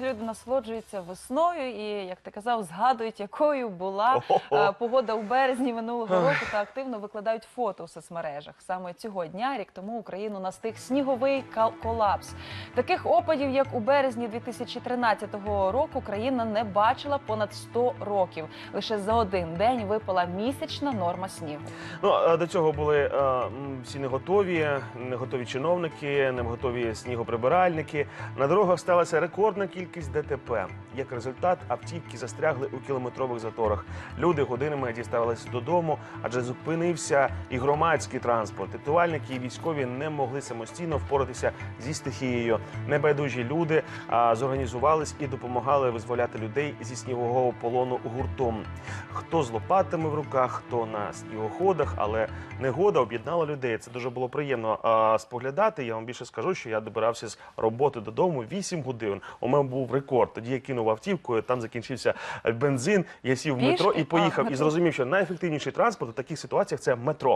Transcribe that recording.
Люди насолоджуються весною і, як ти казав, згадують, якою була е, погода у березні минулого року та активно викладають фото у соцмережах. Саме цього дня, рік тому, Україну настиг сніговий колапс. Таких опадів, як у березні 2013 року, країна не бачила понад 100 років. Лише за один день випала місячна норма снігу. Ну до цього були е, всі не готові, не готові чиновники, не готові снігоприбиральники. На дорогах сталася рекордна кількість ДТП. Як результат, автівки застрягли у кілометрових заторах. Люди годинами діставалися додому, адже зупинився і громадський транспорт. Рятувальники і військові не могли самостійно впоратися зі стихією. Небайдужі люди зорганізувались і допомагали визволяти людей зі снігового полону гуртом. Хто з лопатами в руках, хто на снігоходах, але негода об'єднала людей. Це дуже було приємно а, споглядати. Я вам більше скажу, що я добирався з роботи додому 8 годин. У мене був рекорд. Тоді я кинув автівкою, там закінчився бензин. Я сів в метро і поїхав. І зрозумів, що найефективніший транспорт у таких ситуаціях це метро.